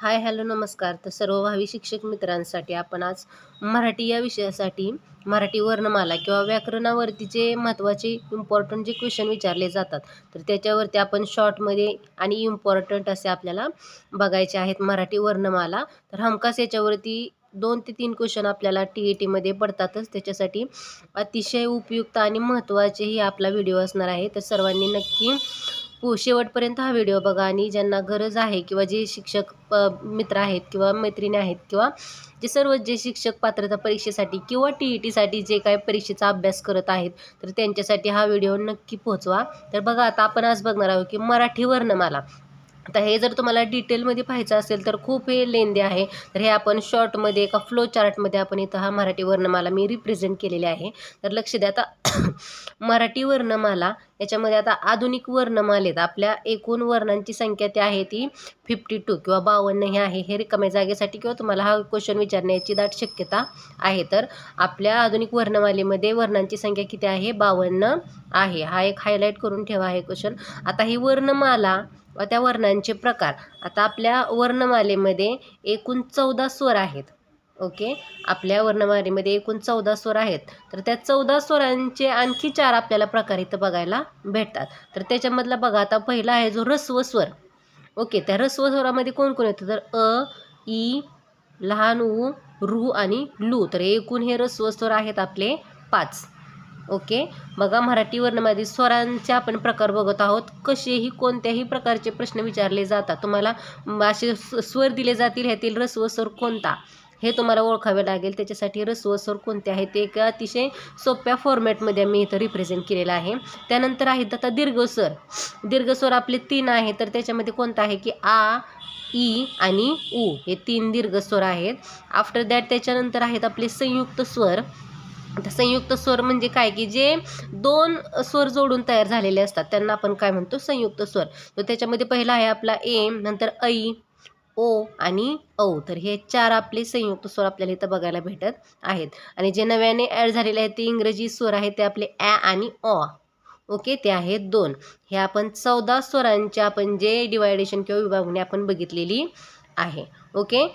Hi hello नमस्कार. तर सर्व भावी शिक्षक मित्रांसाठी आपण आज मराठी या विषयासाठी मराठी वर्णमाला किंवा व्याकरणावरती जे महत्त्वाचे इम्पॉर्टंट जे क्वेश्चन विचारले जातात तर त्याच्यावरती आपण शॉर्टमध्ये आणि इम्पॉर्टंट असे आपल्याला बघायचे आहेत मराठी वर्णमाला. तर हमखास याच्यावरती दोन ते तीन क्वेश्चन आपल्याला टी ई टीमध्ये पडतातच. त्याच्यासाठी अतिशय उपयुक्त आणि महत्त्वाचेही आपला व्हिडिओ असणार आहे. तर सर्वांनी नक्की पु शेवटपर्यंत हा व्हिडिओ बघा आणि ज्यांना गरज आहे किंवा जे शिक्षक प मित्र आहेत किंवा मैत्रिणी आहेत किंवा जे सर्व जे शिक्षक पात्रता परीक्षेसाठी किंवा टी ई टीसाठी जे काय परीक्षेचा अभ्यास करत आहेत तर त्यांच्यासाठी हा व्हिडिओ नक्की पोहोचवा. तर बघा आता आपण आज बघणार आहोत की मराठी वर्णमाला. आता हे जर तुम्हाला डिटेलमध्ये पाहायचं असेल तर खूप हे लेंदे आहे. तर हे आपण शॉर्टमध्ये एका फ्लो चार्टमध्ये आपण इथं हा मराठी वर्णमाला मी रिप्रेझेंट केलेले आहे. तर लक्ष द्या आता. मराठी वर्णमाला याच्यामध्ये आता आधुनिक वर्णमालेत. आपल्या एकूण वर्णांची संख्या ती आहे ती फिफ्टी टू किंवा बावन्न हे आहे. हे रिकाम्या जागेसाठी किंवा तुम्हाला हा क्वेश्चन विचारण्याची दाट शक्यता आहे. तर आपल्या आधुनिक वर्णमालेमध्ये वर्णांची संख्या किती आहे? बावन्न आहे. हा एक हायलाईट करून ठेवा आहे क्वेश्चन आता ही वर्णमाला व त्या वर्णांचे प्रकार. आता आपल्या वर्णमालेमध्ये एकूण चौदा स्वर आहेत. ओके? आपल्या वर्णमालेमध्ये एकूण चौदा स्वर आहेत. तर त्या चौदा स्वरांचे आणखी चार आपल्याला प्रकार इथं बघायला भेटतात. तर त्याच्यामधला बघा आता पहिला आहे जो रस्व स्वर. ओके? त्या रस्व स्वरामध्ये कोण कोण येतं? तर अ ई लहान उ रू आणि लू. तर एकूण हे रस्व स्वर आहेत आपले पाच. ओके? बघा मराठी वर्णमालेतील स्वरांचे आपण प्रकार बघत आहोत. कसेही कोणत्याही प्रकारचे प्रश्न विचारले जातात. तुम्हाला असे स्वर दिले जातील ह्यातील रस्व स्वर कोणता? हे तुम्हाला ओळखावे लागेल. त्याच्यासाठी रस्व स्वर कोणते आहेत? ते एका अतिशय सोप्या फॉर्मॅटमध्ये मी इथं रिप्रेझेंट केलेलं आहे. त्यानंतर आहेत आता दीर्घस्वर दीर्घस्वर आपले तीन आहे तर त्याच्यामध्ये कोणता आहे की आ ई आणि उ. हे तीन दीर्घस्वर आहेत. आफ्टर दॅट त्याच्यानंतर आहेत आपले संयुक्त स्वर. संयुक्त स्वर म्हणजे काय की जे दोन स्वर जोडून तयार झालेले असतात त्यांना आपण काय म्हणतो? संयुक्त स्वर. तर त्याच्यामध्ये पहिला आहे आपला ए नंतर ऐ ओ आणि औ. तर हे चार आपले संयुक्त स्वर आपल्याला इथं बघायला भेटत आहेत. आणि जे नव्याने ॲड झालेले आहेत ते इंग्रजी स्वर आहेत ते आपले ॲ आणि ऑ ओके ते आहेत दोन. हे आपण चौदा स्वरांच्या आपण जे डिवायडेशन किंवा विभागणी आपण बघितलेली आहे. ओके?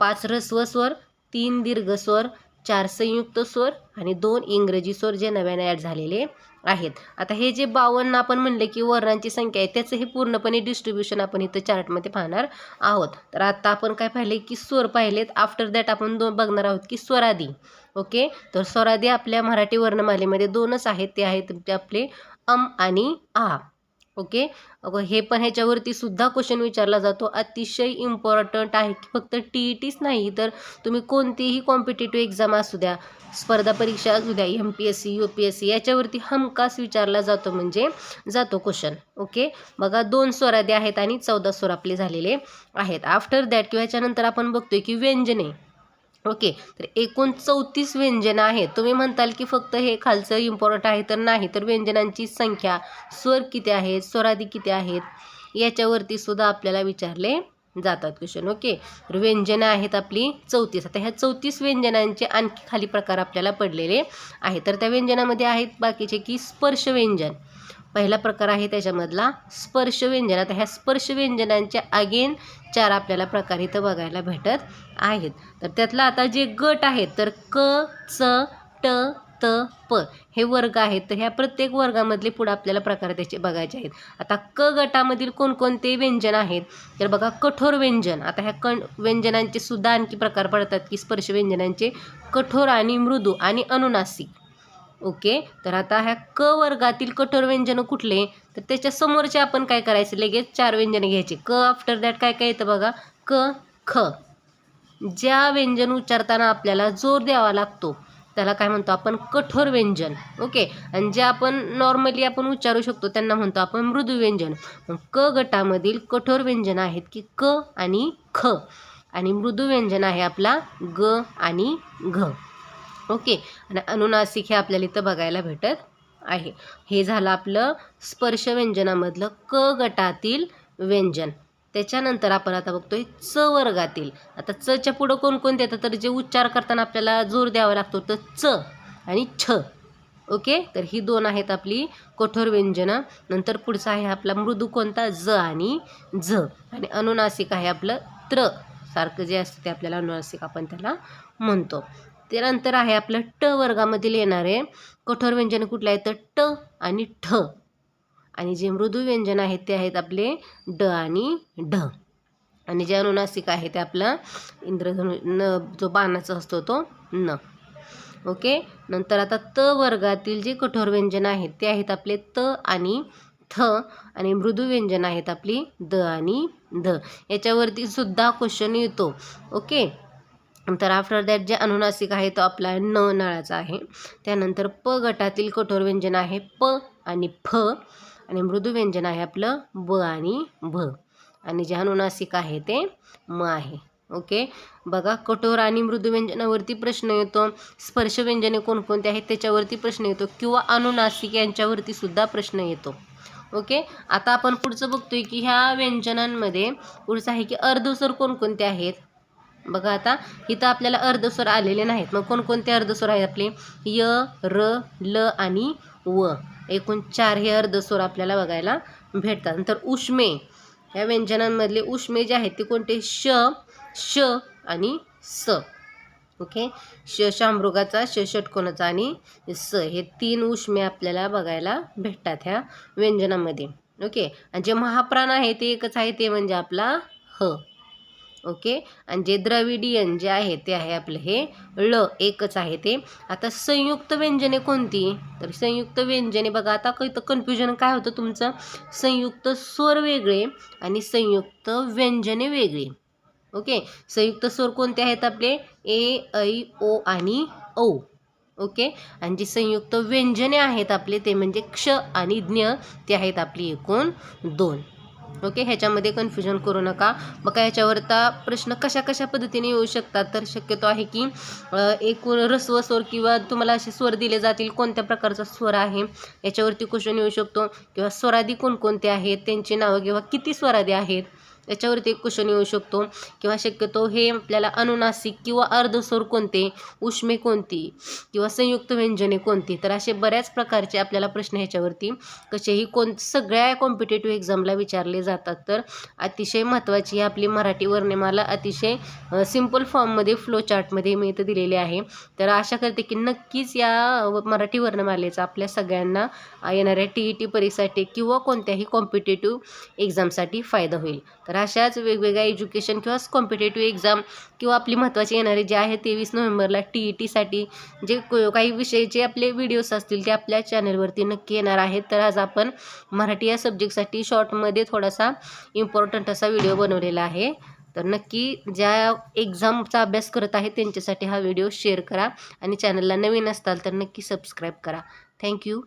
पाच ऱ्हस्व स्वर तीन दीर्घ स्वर चार संयुक्त स्वर आणि दोन इंग्रजी स्वर जे नव्याने ॲड झालेले आहेत. आता हे जे बावन्न आपण म्हणलं की वर्णांची संख्या आहे त्याचं हे पूर्णपणे डिस्ट्रीब्युशन आपण इथं चार्टमध्ये पाहणार आहोत. तर आता आपण काय पाहिले की स्वर पाहिलेत. आफ्टर दॅट आपण दोन बघणार आहोत की स्वरादी. ओके तर स्वरादी आपल्या मराठी वर्णमालेमध्ये दोनच आहेत. ते आहेत ते आपले अम आणि आ. ओके? अगं हे पण ह्याच्यावरती सुद्धा क्वेश्चन विचारला जातो. अतिशय इम्पॉर्टंट आहे की फक्त टी ई टीच नाही तर तुम्ही कोणतीही कॉम्पिटेटिव्ह एक्झाम असू द्या स्पर्धा परीक्षा असू द्या M P S C U P S C याच्यावरती हमखास विचारला जातो म्हणजे जातो क्वेश्चन ओके? बघा दोन स्वरादी आहेत आणि चौदा स्वर आपले झालेले आहेत. आफ्टर दॅट किंवा ह्याच्यानंतर आपण बघतोय की व्यंजने. ओके तर एकूण चौतीस व्यंजनं आहेत. तुम्ही म्हणताल की फक्त हे खालचं इम्पॉर्टंट आहे तर नाही. तर व्यंजनांची संख्या स्वर किती आहेत स्वरादी किती आहेत याच्यावरती सुद्धा आपल्याला विचारले जातात क्वेश्चन ओके. तर व्यंजनं आहेत आपली चौतीस. आता ह्या चौतीस व्यंजनांचे आणखी खाली प्रकार आपल्याला पडलेले आहेत. तर त्या व्यंजनामध्ये आहेत बाकीचे की स्पर्श व्यंजन. पहिला प्रकार आहे त्याच्यामधला स्पर्श व्यंजन आता ह्या स्पर्श व्यंजनांच्या अगेन चार आपल्याला प्रकार इथं बघायला भेटत आहेत. तर त्यातला आता जे गट आहेत तर क च ट त प हे वर्ग आहेत. तर ह्या प्रत्येक वर्गामधले पुढं आपल्याला प्रकार त्याचे बघायचे आहेत. आता क गटामधील कोणकोणते व्यंजन आहेत? तर बघा कठोर व्यंजन. आता ह्या कण व्यंजनांचे सुद्धा आणखी प्रकार पडतात की स्पर्श व्यंजनांचे कठोर आणि मृदू आणि अनुनासिक. ओके? तर आता ह्या क वर्गातील कठोर व्यंजनं कुठले? तर त्याच्या समोरचे आपण काय करायचे? लगेच चार व्यंजनं घ्यायचे. क आफ्टर दॅट काय काय येतं बघा? क ख. ज्या व्यंजन उच्चारताना आपल्याला जोर द्यावा लागतो त्याला काय म्हणतो आपण? कठोर व्यंजन. ओके? आणि जे आपण नॉर्मली आपण उच्चारू शकतो त्यांना म्हणतो आपण मृदू व्यंजन. मग क गटामधील कठोर व्यंजन आहेत की क आणि ख. आणि मृदू व्यंजन आहे आपला ग आणि घ. ओके. आणि अनुनासिक हे आपल्याला इथं बघायला भेटत आहे. हे झालं आपलं स्पर्श व्यंजनामधलं क गटातील व्यंजन. त्याच्यानंतर आपण आता बघतोय च वर्गातील. आता चच्या पुढं कोणकोणते येतं तर जे उच्चार करताना आपल्याला जोर द्यावा लागतो तर च आणि छ. ओके? तर ही दोन आहेत आपली कठोर व्यंजनं. नंतर पुढचा आहे आपला मृदू कोणता? ज आणि झ. आणि अनुनासिक आहे आपलं त्र. सारखं जे असतं ते आपल्याला अनुनासिक आपण त्याला म्हणतो. त्यानंतर आहे आपलं ट वर्गामधील येणारे कठोर व्यंजन कुठले आहे? तर ट आणि ठ. आणि जे मृदू व्यंजन आहेत ते आहेत आपले ड आणि ढ. आणि जे अनुनासिक आहे ते आपलं इंद्रधनु न जो बाणाचा असतो तो न. ओके? नंतर आता त वर्गातील जे कठोर व्यंजन आहेत ते आहेत आपले त आणि थ. आणि मृदू व्यंजन आहेत आपली द आणि ध. याच्यावरती सुद्धा क्वेश्चन येतो. ओके? तर आफ्टर दॅट जे अनुनासिक आहे तो आपला न नळाचा आहे. त्यानंतर प गटातील कठोर व्यंजन आहे प आणि फ आणि मृदू व्यंजन आहे आपलं ब आणि भ. आणि जे अनुनासिक आहे ते म आहे. ओके बघा कठोर आणि मृदू व्यंजनावरती प्रश्न येतो. स्पर्श व्यंजने कोणकोणते आहेत त्याच्यावरती प्रश्न येतो किंवा अनुनासिक यांच्यावरती सुद्धा प्रश्न येतो. ओके आता आपण पुढचं बघतोय की ह्या व्यंजनांमध्ये पुढचं आहे की अर्धसर कोणकोणते आहेत? बघा आता इथं आपल्याला अर्धस्वर आलेले नाहीत. मग कोणकोणते अर्धस्वर आहेत आपले? य र ल आणि व. एकूण चार हे अर्धस्वर आपल्याला बघायला भेटतात. नंतर उष्मे. ह्या व्यंजनांमधले उष्मे जे आहेत ते कोणते? श श आणि स. ओके? श शामृगाचा श षटकोनाचा आणि स. हे तीन उष्मे आपल्याला बघायला भेटतात ह्या व्यंजनामध्ये. ओके? आणि जे महाप्राण आहे ते एकच आहे ते म्हणजे आपला ह. ओके? आणि जे द्रविडियन जे आहे ते आहे आपलं हे ळ एकच आहे ते. आता संयुक्त व्यंजने कोणती? तर संयुक्त व्यंजने बघा आता इथं कन्फ्युजन काय होतं तुमचं? संयुक्त स्वर वेगळे आणि संयुक्त व्यंजने वेगळी. ओके? संयुक्त स्वर कोणते आहेत आपले? ए ऐ ओ आणि औ. ओके? आणि जी संयुक्त व्यंजने आहेत आपले ते म्हणजे क्ष आणि ज्ञ ते आहेत आपली एकूण दोन. ओके? ह्याच्यामध्ये कन्फ्युजन करू नका. मग ह्याच्यावर प्रश्न कशा कशा पद्धतीने येऊ शकतात? तर शक्यतो आहे की एकूण रस्व स्वर किंवा तुम्हाला असे स्वर दिले जातील कोणत्या प्रकारचा स्वर आहे? याच्यावरती क्वेश्चन येऊ शकतो. किंवा स्वरादी कोणकोणते आहेत? त्यांची नावं किंवा किती स्वरादी आहेत? त्याच्यावरती एक क्वेश्चन येऊ शकतो. किंवा शक्यतो हे आपल्याला अनुनासिक किंवा अर्धस्वर कोणते उष्मे कोणती किंवा संयुक्त व्यंजने कोणती तर असे बऱ्याच प्रकारचे आपल्याला प्रश्न ह्याच्यावरती कसेही कोण सगळ्या कॉम्पिटेटिव्ह एक्झामला विचारले जातात. तर अतिशय महत्त्वाची ही आपली मराठी वर्णमाला अतिशय सिंपल फॉर्ममध्ये फ्लो चार्टमध्ये मी इथं दिलेली आहे. तर आशा करते की नक्कीच या व- मराठी वर्णमालेचा आपल्या सगळ्यांना येणाऱ्या टी ई टी परीक्षेसाठी किंवा कोणत्याही कॉम्पिटेटिव्ह एक्झामसाठी फायदा होईल. तर तर अशाच वेगवेगळ्या एज्युकेशन किंवा कॉम्पिटेटिव्ह एक्झाम किंवा आपली महत्त्वाची येणारे जे आहे तेवीस नोव्हेंबरला टी ई टीसाठी जे को- काही जे आपले व्हिडिओज असतील ते आपल्या चॅनलवरती नक्की येणार आहेत. तर आज आपण मराठी या सब्जेक्टसाठी शॉर्टमध्ये थोडासा इम्पॉर्टंट असा व्हिडिओ बनवलेला आहे. तर नक्की ज्या एक्झामचा अभ्यास करत आहे त्यांच्यासाठी हा व्हिडिओ शेअर करा आणि चॅनलला नवीन असताल तर नक्की सबस्क्राईब करा. थँक्यू